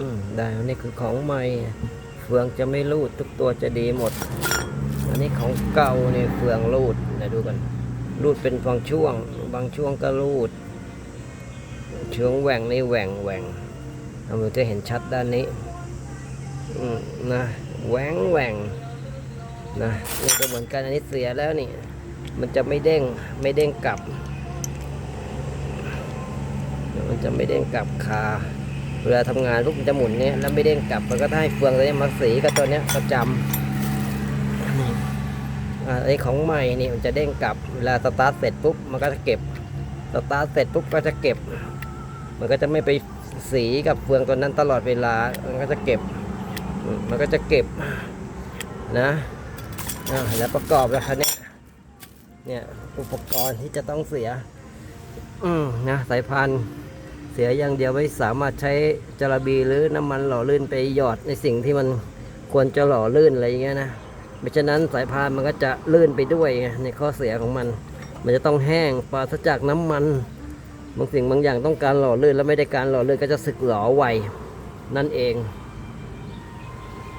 อืมได้อันนี้คือของใหม่ เฟืองจะไม่รูดทุกตัวจะดีหมด อันนี้ของเก่าเนี่ยเฟืองรูดเดี๋ยวดูกัน รูดเป็นบางช่วง บางช่วงก็รูดช่วงแหว่งนี่แหว่งแหว่งเราจะเห็นชัดด้านนี้อืมนะแหว่งแหว่งนะนี่ก็เหมือนกันอันนี้เสียแล้วนี่ มันจะไม่เด้งไม่เด้งกลับ มันจะไม่เด้งกลับคา เวลาทำงานปุ๊บมันจะหมุนเนี่ยแล้วไม่เด้งกลับมันก็ได้เฟืองตัวนี้มาสีกับตัวเนี้ยประจำอ่าอันนี้ของใหม่นี่มันจะเด้งกลับเวลาสตาร์ทเสร็จปุ๊บมันก็จะเก็บสตาร์ทเสร็จปุ๊บก็จะเก็บ มันก็จะไม่ไปสีกับเฟืองตัวนั้นตลอดเวลามันก็จะเก็บ มันก็จะเก็บนะแล้วประกอบแล้วคันนี้เนี่ยอุปกรณ์ที่จะต้องเสีย อืมนะสายพาน เสียอย่างเดียวไม่สามารถใช้จระบีหรือน้ำมันหล่อลื่นไปหยอดในสิ่งที่มันควรจะหล่อลื่นอะไรอย่างเงี้ยนะไม่ฉะนั้นสายพานมันก็จะลื่นไปด้วยในข้อเสียของมัน มันจะต้องแห้งปราศจากน้ำมันบางสิ่งบางอย่างต้องการหล่อลื่นแล้วไม่ได้การหล่อลื่นก็จะสึกหลอไวนั่นเอง